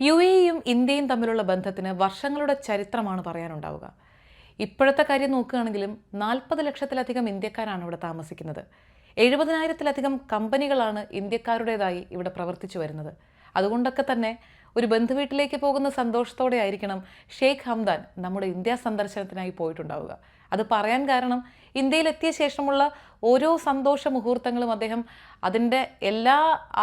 U എയും ഇന്ത്യയും തമ്മിലുള്ള ബന്ധത്തിന് വർഷങ്ങളുടെ ചരിത്രമാണ് പറയാനുണ്ടാവുക. ഇപ്പോഴത്തെ കാര്യം നോക്കുകയാണെങ്കിലും നാൽപ്പത് ലക്ഷത്തിലധികം ഇന്ത്യക്കാരാണ് ഇവിടെ താമസിക്കുന്നത്. എഴുപതിനായിരത്തിലധികം കമ്പനികളാണ് ഇന്ത്യക്കാരുടേതായി ഇവിടെ പ്രവർത്തിച്ചു വരുന്നത്. അതുകൊണ്ടൊക്കെ തന്നെ ഒരു ബന്ധുവീട്ടിലേക്ക് പോകുന്ന സന്തോഷത്തോടെ ആയിരിക്കണം ഷെയ്ഖ് ഹംദാൻ നമ്മുടെ ഇന്ത്യ സന്ദർശനത്തിനായി പോയിട്ടുണ്ടാവുക. അത് പറയാൻ കാരണം ഇന്ത്യയിലെത്തിയ ശേഷമുള്ള ഓരോ സന്തോഷ മുഹൂർത്തങ്ങളും അദ്ദേഹം അതിന്റെ എല്ലാ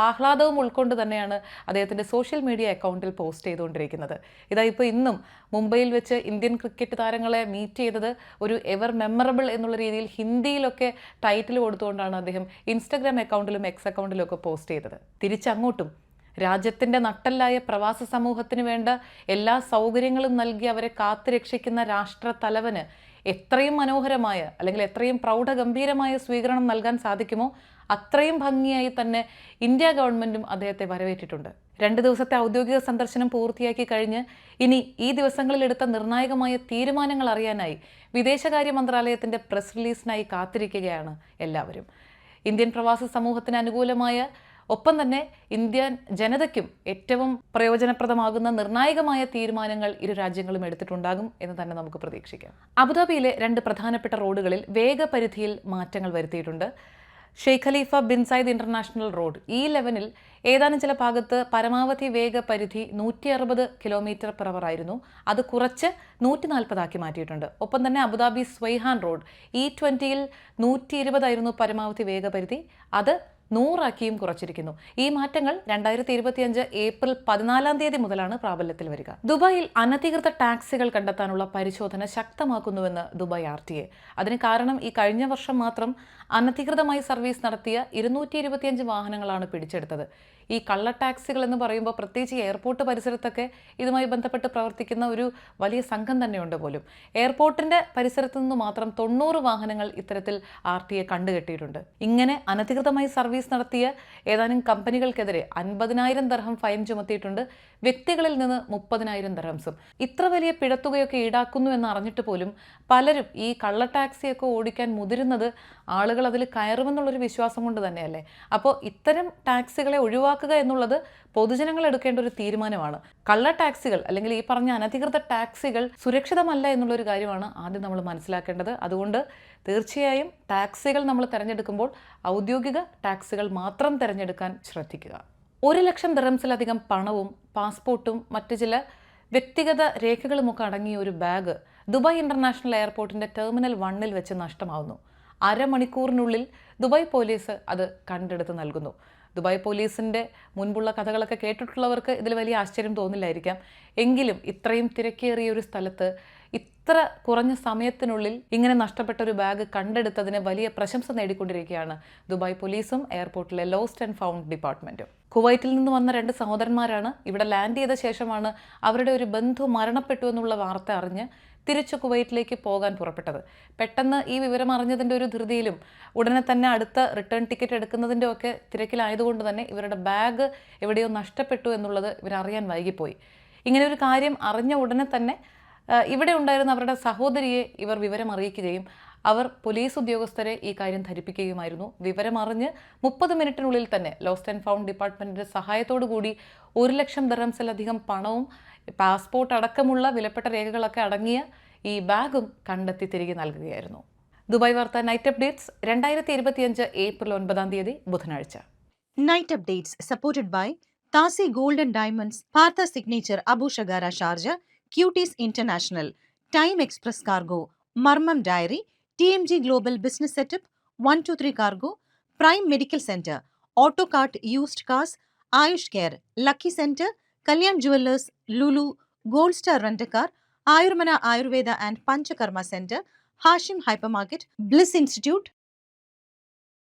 ആഹ്ലാദവും ഉൾക്കൊണ്ട് തന്നെയാണ് അദ്ദേഹത്തിന്റെ സോഷ്യൽ മീഡിയ അക്കൗണ്ടിൽ പോസ്റ്റ് ചെയ്തുകൊണ്ടിരിക്കുന്നത്. ഇതാ ഇപ്പോൾ ഇന്നും മുംബൈയിൽ വെച്ച് ഇന്ത്യൻ ക്രിക്കറ്റ് താരങ്ങളെ മീറ്റ് ചെയ്തത് ഒരു എവർ മെമ്മറബിൾ എന്നുള്ള രീതിയിൽ ഹിന്ദിയിലൊക്കെ ടൈറ്റിൽ കൊടുത്തുകൊണ്ടാണ് അദ്ദേഹം ഇൻസ്റ്റഗ്രാം അക്കൗണ്ടിലും എക്സ് അക്കൗണ്ടിലും ഒക്കെ പോസ്റ്റ് ചെയ്തത്. തിരിച്ചങ്ങോട്ടും രാജ്യത്തിന്റെ നട്ടല്ലായ പ്രവാസ സമൂഹത്തിന് വേണ്ട എല്ലാ സൗകര്യങ്ങളും നൽകി അവരെ കാത്തുരക്ഷിക്കുന്ന രാഷ്ട്ര തലവന് എത്രയും മനോഹരമായ അല്ലെങ്കിൽ എത്രയും പ്രൗഢഗംഭീരമായ സ്വീകരണം നൽകാൻ സാധിക്കുമോ അത്രയും ഭംഗിയായി തന്നെ ഇന്ത്യ ഗവൺമെന്റും അദ്ദേഹത്തെ വരവേറ്റിട്ടുണ്ട്. രണ്ട് ദിവസത്തെ ഔദ്യോഗിക സന്ദർശനം പൂർത്തിയാക്കി കഴിഞ്ഞ് ഇനി ഈ ദിവസങ്ങളിൽ എടുത്ത നിർണായകമായ തീരുമാനങ്ങൾ അറിയാനായി വിദേശകാര്യ മന്ത്രാലയത്തിന്റെ പ്രസ് റിലീസിനായി കാത്തിരിക്കുകയാണ് എല്ലാവരും. ഇന്ത്യൻ പ്രവാസി സമൂഹത്തിന് അനുകൂലമായ ഒപ്പം തന്നെ ഇന്ത്യൻ ജനതയ്ക്കും ഏറ്റവും പ്രയോജനപ്രദമാകുന്ന നിർണായകമായ തീരുമാനങ്ങൾ ഇരു രാജ്യങ്ങളും എടുത്തിട്ടുണ്ടാകും എന്ന് തന്നെ നമുക്ക് പ്രതീക്ഷിക്കാം. അബുദാബിയിലെ രണ്ട് പ്രധാനപ്പെട്ട റോഡുകളിൽ വേഗപരിധിയിൽ മാറ്റങ്ങൾ വരുത്തിയിട്ടുണ്ട്. Sheikh Khalifa bin Zayed international road. ഈ ലെവനിൽ ഏതാനും ചില ഭാഗത്ത് പരമാവധി വേഗപരിധി നൂറ്റി അറുപത് കിലോമീറ്റർ പെർ അവർ ആയിരുന്നു. അത് കുറച്ച് നൂറ്റി നാൽപ്പതാക്കി മാറ്റിയിട്ടുണ്ട്. ഒപ്പം തന്നെ Abu Dhabi Sweihan road. E ട്വന്റിയിൽ നൂറ്റി ഇരുപതായിരുന്നു പരമാവധി വേഗപരിധി. അത് നൂറാക്കിയും കുറച്ചിരിക്കുന്നു. ഈ മാറ്റങ്ങൾ രണ്ടായിരത്തി ഇരുപത്തിയഞ്ച് ഏപ്രിൽ പതിനാലാം തീയതി മുതലാണ് പ്രാബല്യത്തിൽ വരിക. ദുബായിൽ അനധികൃത ടാക്സികൾ കണ്ടെത്താനുള്ള പരിശോധന ശക്തമാക്കുന്നുവെന്ന് ദുബായ് ആർ ടി എ. അതിന് കാരണം ഈ കഴിഞ്ഞ വർഷം മാത്രം അനധികൃതമായി സർവീസ് നടത്തിയ ഇരുന്നൂറ്റി ഇരുപത്തിയഞ്ച് വാഹനങ്ങളാണ് പിടിച്ചെടുത്തത്. ഈ കള്ള ടാക്സികൾ എന്ന് പറയുമ്പോൾ പ്രത്യേകിച്ച് എയർപോർട്ട് പരിസരത്തൊക്കെ ഇതുമായി ബന്ധപ്പെട്ട് പ്രവർത്തിക്കുന്ന ഒരു വലിയ സംഘം തന്നെയുണ്ട് പോലും. എയർപോർട്ടിന്റെ പരിസരത്ത് നിന്ന് മാത്രം തൊണ്ണൂറ് വാഹനങ്ങൾ ഇത്തരത്തിൽ ആർ ടി എ കണ്ടുകെട്ടിയിട്ടുണ്ട്. ഇങ്ങനെ അനധികൃതമായി സർവീസ് നടത്തിയ ഏതാനും കമ്പനികൾക്കെതിരെ അൻപതിനായിരം ദർഹം ഫൈൻ ചുമത്തിയിട്ടുണ്ട്. വ്യക്തികളിൽ നിന്ന് മുപ്പതിനായിരം ദർഹംസും ഇത്ര വലിയ പിഴത്തുകയൊക്കെ ഈടാക്കുന്നു എന്ന് അറിഞ്ഞിട്ട് പോലും പലരും ഈ കള്ള ടാക്സിയൊക്കെ ഓടിക്കാൻ മുതിരുന്നത് ആളുകൾ അതിൽ കയറുമെന്നുള്ളൊരു വിശ്വാസം കൊണ്ട് തന്നെയല്ലേ? അപ്പോൾ ഇത്തരം ടാക്സികളെ ഒഴിവാക്കുക എന്നുള്ളത് പൊതുജനങ്ങൾ എടുക്കേണ്ട ഒരു തീരുമാനമാണ്. കള്ള ടാക്സികൾ അല്ലെങ്കിൽ ഈ പറഞ്ഞ അനധികൃത ടാക്സികൾ സുരക്ഷിതമല്ല എന്നുള്ളൊരു കാര്യമാണ് ആദ്യം നമ്മൾ മനസ്സിലാക്കേണ്ടത്. അതുകൊണ്ട് തീർച്ചയായും ടാക്സികൾ നമ്മൾ തിരഞ്ഞെടുക്കുമ്പോൾ ഔദ്യോഗിക ടാക്സികൾ മാത്രം തിരഞ്ഞെടുക്കാൻ ശ്രദ്ധിക്കുക. ഒരു ലക്ഷം ദിറംസിലധികം പണവും പാസ്പോർട്ടും മറ്റു ചില വ്യക്തിഗത രേഖകളുമൊക്കെ അടങ്ങിയ ഒരു ബാഗ് ദുബായ് ഇന്റർനാഷണൽ എയർപോർട്ടിന്റെ ടെർമിനൽ വണ്ണിൽ വെച്ച് നഷ്ടമാവുന്നു. അരമണിക്കൂറിനുള്ളിൽ ദുബായ് പോലീസ് അത് കണ്ടെടുത്ത് നൽകുന്നു. ദുബായ് പോലീസിന്റെ മുൻപുള്ള കഥകളൊക്കെ കേട്ടിട്ടുള്ളവർക്ക് ഇതിൽ വലിയ ആശ്ചര്യം തോന്നില്ലായിരിക്കാം. എങ്കിലും ഇത്രയും തിരക്കേറിയ ഒരു സ്ഥലത്ത് ഇത്ര കുറഞ്ഞ സമയത്തിനുള്ളിൽ ഇങ്ങനെ നഷ്ടപ്പെട്ട ഒരു ബാഗ് കണ്ടെടുത്തതിന് വലിയ പ്രശംസ നേടിക്കൊണ്ടിരിക്കുകയാണ് ദുബായ് പോലീസും എയർപോർട്ടിലെ ലോസ്റ്റ് ആൻഡ് ഫൗണ്ട് ഡിപ്പാർട്ട്മെന്റും. കുവൈറ്റിൽ നിന്ന് വന്ന രണ്ട് സഹോദരന്മാരാണ് ഇവിടെ ലാൻഡ് ചെയ്ത ശേഷമാണ് അവരുടെ ഒരു ബന്ധു മരണപ്പെട്ടു എന്നുള്ള വാർത്ത അറിഞ്ഞ് തിരിച്ചു കുവൈറ്റിലേക്ക് പോകാൻ പുറപ്പെട്ടത്. പെട്ടെന്ന് ഈ വിവരം അറിഞ്ഞതിന്റെ ഒരു ധൃതിയിലും ഉടനെ തന്നെ അടുത്ത റിട്ടേൺ ടിക്കറ്റ് എടുക്കുന്നതിന്റെ ഒക്കെ തിരക്കിലായതുകൊണ്ട് തന്നെ ഇവരുടെ ബാഗ് എവിടെയോ നഷ്ടപ്പെട്ടു എന്നുള്ളത് ഇവരറിയാൻ വൈകിപ്പോയി. ഇങ്ങനെ ഒരു കാര്യം അറിഞ്ഞ ഉടനെ തന്നെ ഇവിടെ ഉണ്ടായിരുന്ന അവരുടെ സഹോദരിയെ ഇവർ വിവരം അറിയിക്കുകയും അവർ പോലീസ് ഉദ്യോഗസ്ഥരെ ഈ കാര്യം ധരിപ്പിക്കുകയുമായിരുന്നു. വിവരമറിഞ്ഞ് മുപ്പത് മിനിറ്റിനുള്ളിൽ തന്നെ ലോസ്റ്റ് ആൻഡ് ഫൗണ്ട് ഡിപ്പാർട്ട്മെന്റിന്റെ സഹായത്തോടു കൂടി ഒരു ലക്ഷം ദറംസിലധികം പണവും പാസ്പോർട്ട് അടക്കമുള്ള വിലപ്പെട്ട രേഖകളൊക്കെ അടങ്ങിയ ഈ ബാഗും കണ്ടെത്തി തിരികെ നൽകുകയായിരുന്നു. ദുബായ് വാർത്ത നൈറ്റ് അപ്ഡേറ്റ്സ് രണ്ടായിരത്തി ഇരുപത്തിയഞ്ച് ഏപ്രിൽ ഒൻപതാം തീയതി ബുധനാഴ്ച. നൈറ്റ് അപ്ഡേറ്റ്സ് സപ്പോർട്ടഡ് ബൈ താസി golden diamonds Partha signature and Diamonds, cuties international time express cargo മർമ്മം dairy T M G global business setup one two three cargo prime medical centre auto cart used cars Ayush care lucky centre Kalyan jewellers Lulu gold star rent a car Ayurmana Ayurveda and Panchakarma centre Hashim hypermarket bliss institute